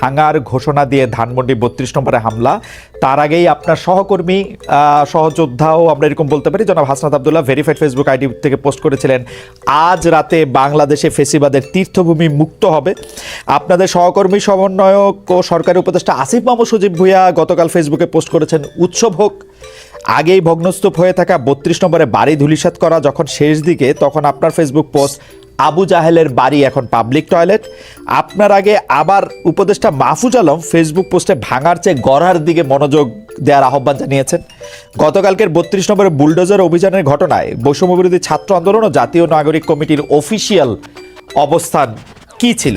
ভাঙার ঘোষণা দিয়ে ধানমন্ডি বত্রিশ নম্বরে হামলা। তার আগেই আপনার সহকর্মী সহযোদ্ধাও আমরা এরকম বলতে পারি। জনাব Hasnat Abdullah verified Facebook ID থেকে পোস্ট করেছিলেন। আজ রাতে বাংলাদেশে ফেসিবাদের তীর্থভূমি মুক্ত হবে। আপনাদের সহকর্মী, সমন্বয়ক ও সরকারি উপদেষ্টা আসিফ মাহমুদ সজীব ভুইয়া গতকাল ফেসবুকে পোস্ট করেছেন, উৎসব হোক। আগেই ভগ্নস্তূপ হয়ে থাকা বত্রিশ নম্বরে বাড়ি ধুলিসাৎ করা যখন শেষ দিকে, তখন আপনার ফেসবুক পোস্ট আবু জাহেলের বাড়ি এখন পাবলিক টয়লেট আপনার আগে আবার উপদেষ্টা মাহফুজ আলম ফেসবুক পোস্টে ভাঙার চেয়ে গড়ার দিকে মনোযোগ দেওয়ার আহ্বান জানিয়েছেন। গতকালকের বত্রিশ নম্বরের বুলডোজার অভিযানের ঘটনায় বৈষম্যবিরোধী ছাত্র আন্দোলন ও জাতীয় নাগরিক কমিটির অফিসিয়াল অবস্থান কি ছিল?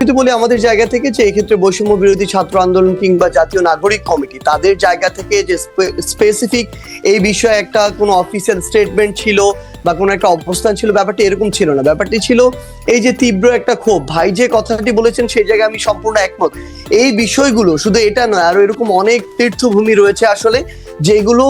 কিন্তু বলি আমাদের জায়গা থেকে যে এক্ষেত্রে বৈষম্য বিরোধী ছাত্র আন্দোলন কিংবা জাতীয় নাগরিক কমিটি, তাদের জায়গা থেকে যে স্পেসিফিক এই বিষয়ে একটা কোনো অফিসিয়াল স্টেটমেন্ট ছিল বা কোনো একটা অবস্থান ছিল, ব্যাপারটি এরকম ছিল না। ব্যাপারটি ছিল এই যে তীব্র একটা ক্ষোভ। ভাই যে কথাটি বলেছেন সেই জায়গায় আমি সম্পূর্ণ একমত। এই বিষয়গুলো শুধু এটা নয় আরও এরকম অনেক তীর্থভূমি রয়েছে আসলে, যেগুলো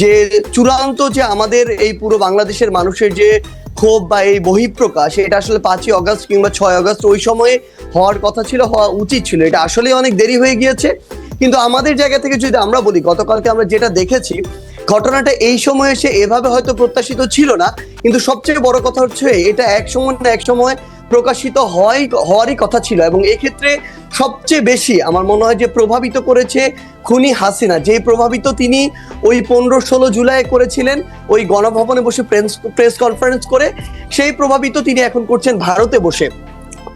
যে চূড়ান্ত যে আমাদের এই পুরো বাংলাদেশের মানুষের যে ক্ষোভ বা এই বহিঃপ্রকাশ, এটা আসলে পাঁচই অগস্ট কিংবা ছয় অগস্ট ওই সময়ে হওয়ার কথা ছিল, হওয়া উচিত ছিল। এটা আসলে অনেক দেরি হয়ে গিয়েছে। কিন্তু আমাদের জায়গা থেকে যদি আমরা বলি, গতকালকে আমরা যেটা দেখেছি, ঘটনাটা এই সময় এসে এভাবে হয়তো প্রত্যাশিত ছিল না। কিন্তু সবচেয়ে বড় কথা হচ্ছে, এটা এক সময় না এক সময় প্রকাশিত হয়, হওয়ারই কথা ছিল। এবং এক্ষেত্রে সবচেয়ে বেশি আমার মনে হয় যে প্রভাবিত করেছে খুনি হাসিনা। যে প্রভাবিত তিনি ওই পনেরো ষোলো জুলাই করেছিলেন, ওই গণভবনে বসে প্রেস প্রেস কনফারেন্স করে, সেই প্রভাবিত তিনি এখন করছেন ভারতে বসে।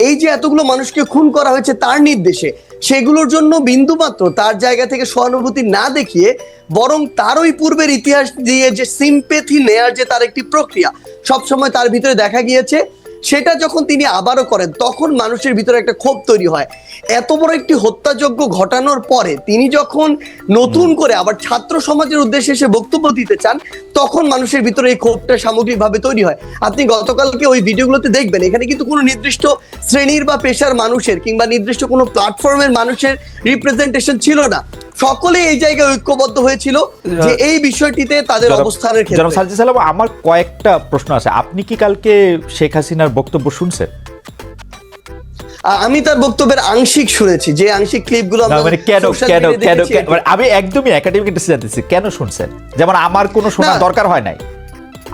এই যে এতগুলো মানুষকে খুন করা হয়েছে তার নির্দেশে, সেগুলোর জন্য বিন্দুমাত্র তার জায়গা থেকে সহানুভূতি না দেখিয়ে বরং তার ওই পূর্বের ইতিহাস দিয়ে যে সিম্পেথি নেয়ার যে তার একটি প্রক্রিয়া, সবসময় তার ভিতরে দেখা গিয়েছে। সেটা যখন তিনি আবারও করেন, তখন মানুষের ভিতরে একটা ক্ষোভ তৈরি হয়। এত বড় একটি হত্যাযজ্ঞ ঘটানোর পরে তিনি যখন নতুন করে আবার ছাত্র সমাজের উদ্দেশ্যে এসে বক্তব্য দিতে চান, তখন মানুষের ভিতরে এই ক্ষোভটা সামগ্রিকভাবে তৈরি হয়। আপনি গতকালকে ওই ভিডিওগুলোতে দেখবেন, এখানে কিন্তু কোনো নির্দিষ্ট শ্রেণির বা পেশার মানুষের কিংবা নির্দিষ্ট কোনো প্ল্যাটফর্মের মানুষের রিপ্রেজেন্টেশন ছিল না। সকলে এই জায়গায় ঐক্যবদ্ধ হয়েছিল যে এই বিষয়টিতে তাদের অবস্থানের ক্ষেত্রে। সাজ্জাদ সালাম আমার কয়েকটা প্রশ্ন আছে। আপনি কি কালকে শেখ হাসিনার বক্তব্য শুনছেন? আমি তার বক্তব্যের আংশিক শুনেছি। যে আংশিক ক্লিপগুলো গুলো মানে কেন কেন কেন মানে আমি একদমই একাডেমিক জানতেছি কেন শুনছেন? যেমন আমার কোনো শোনার দরকার হয় নাই।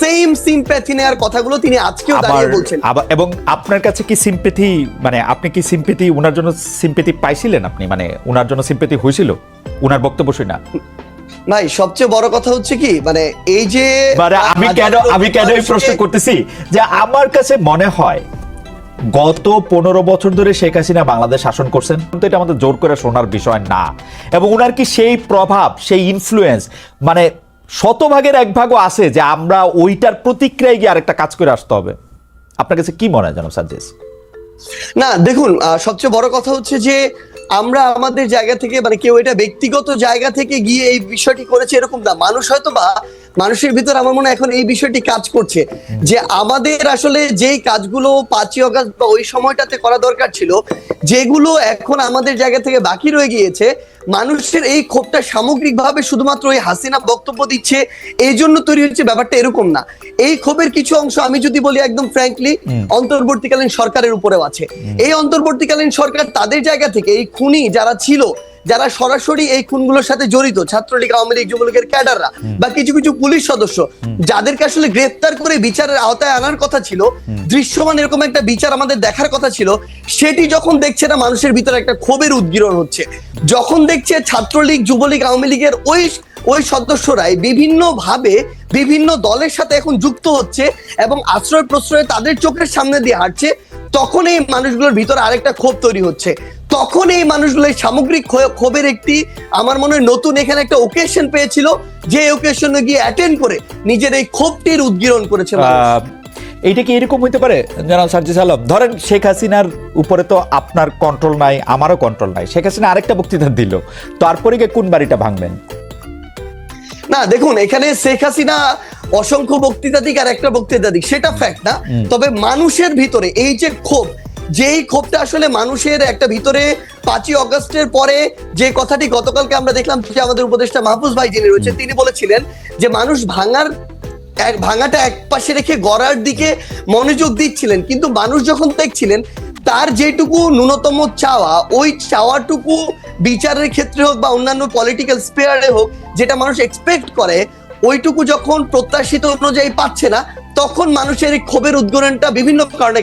সেম সিম্প্যাথি নেওয়ার কথাগুলো তিনি আজকেও দাঁড়িয়ে বলছেন। আবার এবং আপনার কাছে কি সিম্পেথি মানে আপনি কি সিম্পেথি ওনার জন্য সিম্পেথি পাইছিলেন আপনি? মানে ওনার জন্য সিম্পেথি হয়েছিল ওনার বক্তব্য শুনে ভাই সবচেয়ে বড় কথা হচ্ছে কি মানে এই যে মানে আমি কেন আমি কেন এই প্রশ্ন করতেছি? যে আমার কাছে মনে হয় গত পনেরো বছর ধরে শেখ হাসিনা বাংলাদেশ শাসন করছেন। কিন্তু এটা আমাদের জোর করে শোনার বিষয় না। এবং ওনার কি সেই প্রভাব সেই ইনফ্লুয়েন্স মানে শতভাগের এক ভাগও আছে যে আমরা ওইটার প্রতিক্রিয়ায় গিয়ে আরেকটা কাজ করে আসতে হবে। আপনার কাছে কি মনে হয় জানাব সাজেস না দেখুন সবচেয়ে বড় কথা হচ্ছে যে আমরা আমাদের জায়গা থেকে মানে কেউ এটা ব্যক্তিগত জায়গা থেকে গিয়ে এই বিষয়টি করেছে এরকম না। মানুষ হয়তো বা মানুষের ভিতর আমার মনে হয় এখন এই বিষয়টি কাজ করছে। যে আমাদের আসলে যেই কাজগুলো পাঁচই অগাস্ট বা ওই সময়টাতে করা দরকার ছিল যেগুলো এখন আমাদের জায়গা থেকে বাকি রয়ে গিয়েছে মানুষের এই ক্ষোভটা সামগ্রিকভাবে শুধুমাত্র ওই হাসিনা বক্তব্য দিচ্ছে এই জন্য তৈরি হচ্ছে ব্যাপারটা এরকম না। এই ক্ষোভের কিছু অংশ আমি যদি বলি একদম ফ্র্যাঙ্কলি অন্তর্বর্তীকালীন সরকারের উপরেও আছে। এই অন্তর্বর্তীকালীন সরকার তাদের জায়গা থেকে এই খুনি যারা ছিল যারা সরাসরি এই খুনগুলোর সাথে জড়িত ছাত্রলীগ আওয়ামী লীগ যুবলীগের ক্যাডাররা বা কিছু কিছু পুলিশ সদস্য যাদেরকে আসলে গ্রেফতার করে বিচারের আওতায় আনার কথা ছিল দৃশ্যমান এরকম একটা বিচার আমাদের দেখার কথা ছিল সেটি যখন দেখছে না মানুষের ভিতরে একটা ক্ষোভের উদ্গীরণ হচ্ছে। যখন দেখছে ছাত্রলীগ যুবলীগ আওয়ামী লীগের ওই ওই সদস্যরাই বিভিন্ন ভাবে বিভিন্ন দলের সাথে এখন যুক্ত হচ্ছে এবং আশ্রয় প্রশ্রয় তাদের চোখের সামনে দিয়ে হাঁটছে, তখন এই মানুষগুলোর ভিতরে আরেকটা ক্ষোভ তৈরি হচ্ছে। তখন এই মানুষগুলো সামগ্রিক ক্ষোভের একটি, আমার মনে হয় নতুন এখানে একটা ওকেশন পেয়েছিল, যে ওকেশনে গিয়ে অ্যাটেন্ড করে নিজের এই ক্ষোভটির উদ্গীরণ করেছে। এইটা কি এরকম হইতে পারে, জনাব সার্জিস আলম? ধরেন শেখ হাসিনার উপরে তো আপনার কন্ট্রোল নাই, আমারও কন্ট্রোল নাই। শেখ হাসিনা আরেকটা বক্তৃতা দিল, তারপরে গিয়ে কোন বাড়িটা ভাঙবেন? না দেখুন এখানে শেখ হাসিনা অসংখ্য বক্তৃতা দিক আর একটা বক্তৃতা দিক সেটা ফ্যাক্ট না। তবে মানুষের ভিতরে এই যে ক্ষোভ যেই ক্ষোভটা আসলে মানুষের একটা ভিতরে পাঁচই অগস্টের পরে যে কথাটি গতকালকে আমরা দেখলাম যে আমাদের উপদেষ্টা মাহফুজ ভাই যিনি রয়েছেন তিনি বলেছিলেন যে মানুষ ভাঙার এক ভাঙাটা এক পাশে রেখে গড়ার দিকে মনোযোগ দিচ্ছিলেন। কিন্তু মানুষ যখন দেখছিলেন তার যেটুকু ন্যূনতম চাওয়া ওই চাওয়াটুকু বিচারের ক্ষেত্রে হোক বা অন্যান্য পলিটিক্যাল স্পেয়ারে হোক যেটা মানুষ এক্সপেক্ট করে ওইটুকু যখন প্রত্যাশিত অনুযায়ী পাচ্ছে না তখন মানুষের এই ক্ষোভের উদ্গরণটা বিভিন্ন কারণে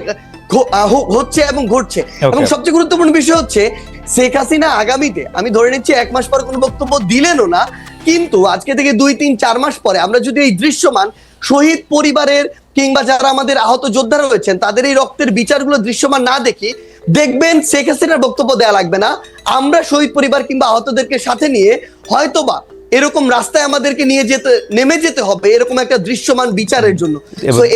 হচ্ছে এবং ঘটছে। এবং সবচেয়ে গুরুত্বপূর্ণ বিষয় হচ্ছে শেখ হাসিনা আগামীতে আমি ধরে নিচ্ছি এক মাস পর কোনো বক্তব্য দিলেনও না কিন্তু আজকে থেকে দুই তিন চার মাস পরে আমরা যদি এই দৃশ্যমান শহীদ পরিবারের কিংবা যারা আমাদের আহত যোদ্ধা রয়েছেন তাদের এই রক্তের বিচারগুলো দৃশ্যমান না দেখি দেখবেন শেখ হাসিনার বক্তব্য দেয়া লাগবে না। আমরা শহীদ পরিবার কিংবা আহতদেরকে সাথে নিয়ে হয়তোবা এরকম রাস্তায় আমাদেরকে নিয়ে যেতে নেমে যেতে হবে এরকম একটা দৃশ্যমান বিচারের জন্য।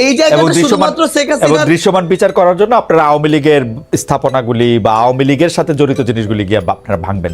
এই জায়গাটা শুধুমাত্র শেখ এবং হাসিনার দৃশ্যমান বিচার করার জন্য আপনারা আওয়ামী লীগের স্থাপনাগুলি বা আওয়ামী লীগের সাথে জড়িত জিনিসগুলি গিয়ে আপনারা ভাঙবেন।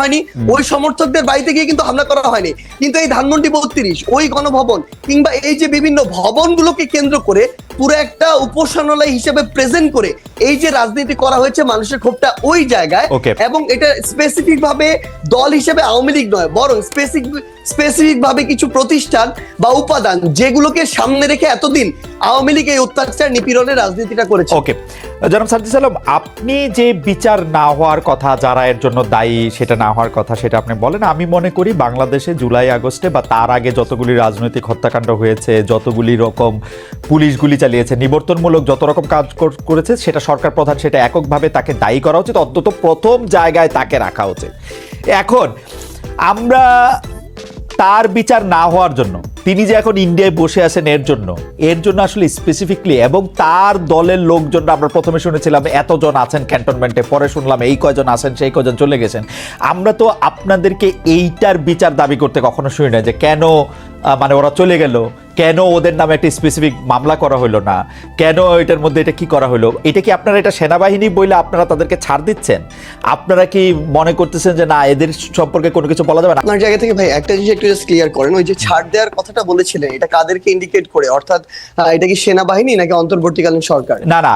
হয়নি ওই সমর্থকদের বাড়িতে গিয়ে কিন্তু হামলা করা হয়নি। কিন্তু এই ধানমন্ডি বত্রিশ ওই গণভবন কিংবা এই যে বিভিন্ন ভবনগুলোকে কেন্দ্র করে পুরো একটা উপাসনালয় হিসেবে প্রেজেন্ট করে এই যে রাজনীতি করা হয়েছে মানুষের ক্ষোভটা ওই জায়গায় এবং এটা স্পেসিফিক ভাবে দল হিসেবে আওয়ামী লীগ নয় বরং স্পেসিফিক স্পেসিফিক ভাবে কিছু প্রতিষ্ঠান বা উপাদান যেগুলোকে সামনে রেখে এতদিন আওয়ামী লীগ এই অত্যাচার নিপীড়নের রাজনীতিটা করেছে। ওকে জনাব সার্জিস আলম আপনি যে বিচার না হওয়ার কথা যারা এর জন্য দায়ী সেটা না হওয়ার কথা সেটা আপনি বলেন। আমি মনে করি বাংলাদেশে জুলাই আগস্টে বা তার আগে যতগুলি রাজনৈতিক হত্যাকাণ্ড হয়েছে যতগুলি রকম পুলিশ গুলি চালিয়েছে। নিবর্তনমূলক যত রকম কাজ করেছে, সেটা সরকার প্রধান সেটা এককভাবে তাকে দায়ী করা উচিত, অন্তত প্রথম জায়গায় তাকে রাখা উচিত। এখন, আমরা তার বিচার না হওয়ার জন্য, তিনি যে এখন ইন্ডিয়ায় বসে আছেন এর জন্য এর জন্য আসলে স্পেসিফিকলি এবং তার দলের লোকজন আমরা প্রথমে শুনেছিলাম এতজন আছেন ক্যান্টনমেন্টে পরে শুনলাম এই কয়জন আছেন, সেই কয়জন চলে গেছেন। আমরা তো আপনাদেরকে এইটার বিচার দাবি করতে কখনো শুনি না যে কেন মানে ওরা চলে গেল। কেন ওদের নামে একটা স্পেসিফিক মামলা করা হলো না? কেন এটার মধ্যে এটা কি করা হলো? এটা কি আপনারা এটা সেনাবাহিনী বলে আপনারা তাদেরকে ছাড় দিচ্ছেন? আপনারা কি মনে করতেছেন যে না এদের সম্পর্কে কোনো কিছু বলা যাবে না? আপনার জায়গা থেকে ভাই একটা জিনিস একটু জাস্ট ক্লিয়ার করেন। ওই যে ছাড় দেওয়ার কথাটা বলেছিলেন এটা কাদেরকে ইন্ডিকেট করে? অর্থাৎ এটা কি সেনাবাহিনী নাকি অন্তর্বর্তীকালীন সরকার? না না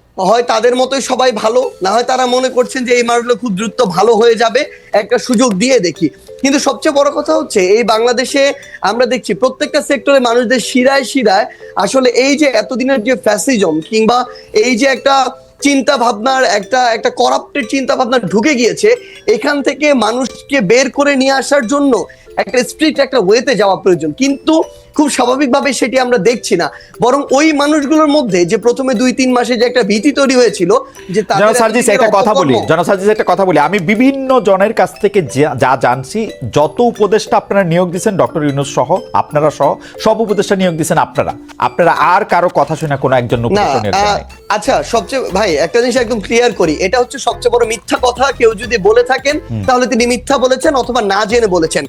হয় তাদের মতোই সবাই ভালো, না হয় তারা মনে করছেন যে এই মানুষগুলো খুব দ্রুত ভালো হয়ে যাবে, একটা সুযোগ দিয়ে দেখি। কিন্তু সবচেয়ে বড় কথা হচ্ছে, এই বাংলাদেশে আমরা দেখছি প্রত্যেকটা সেক্টরে মানুষদের শিরায় শিরায় আসলে এই যে এতদিনের যে ফ্যাসিজম কিংবা এই যে একটা চিন্তা ভাবনার একটা একটা করাপ্টেড চিন্তা ভাবনা ঢুকে গিয়েছে, এখান থেকে মানুষকে বের করে নিয়ে আসার জন্য একটা স্ট্রিট একটা ওয়েতে যাওয়া প্রয়োজন। কিন্তু খুব স্বাভাবিকভাবে সেটি আমরা দেখছি না। বরং ওই মানুষগুলোর মধ্যে যে প্রথমে দুই তিন মাসে যে একটা ভীতি তৈরি হয়েছিল যে তাদের জন সার্জিস একদিকে একটা কথা বলি। অপকর্ম- জন সার্জিস একটা কথা বলি। আমি বিভিন্ন জনের কাছ থেকে যা- জানছি যত উপদেষ্টা আপনারা নিয়োগ দিচ্ছেন ডক্টর ইউনুস সহ আপনারা সহ সব উপদেষ্টা নিয়োগ দিচ্ছেন আপনারা। আপনারা আর কারও কথা শুনে কোনো একজন। আচ্ছা সবচেয়ে ভাই একটা জিনিস একদম ক্লিয়ার করি। এটা হচ্ছে সবচেয়ে বড় মিথ্যা কথা। কেউ যদি বলে থাকেন তাহলে তিনি মিথ্যা বলেছেন অথবা না জেনে বলেছেন।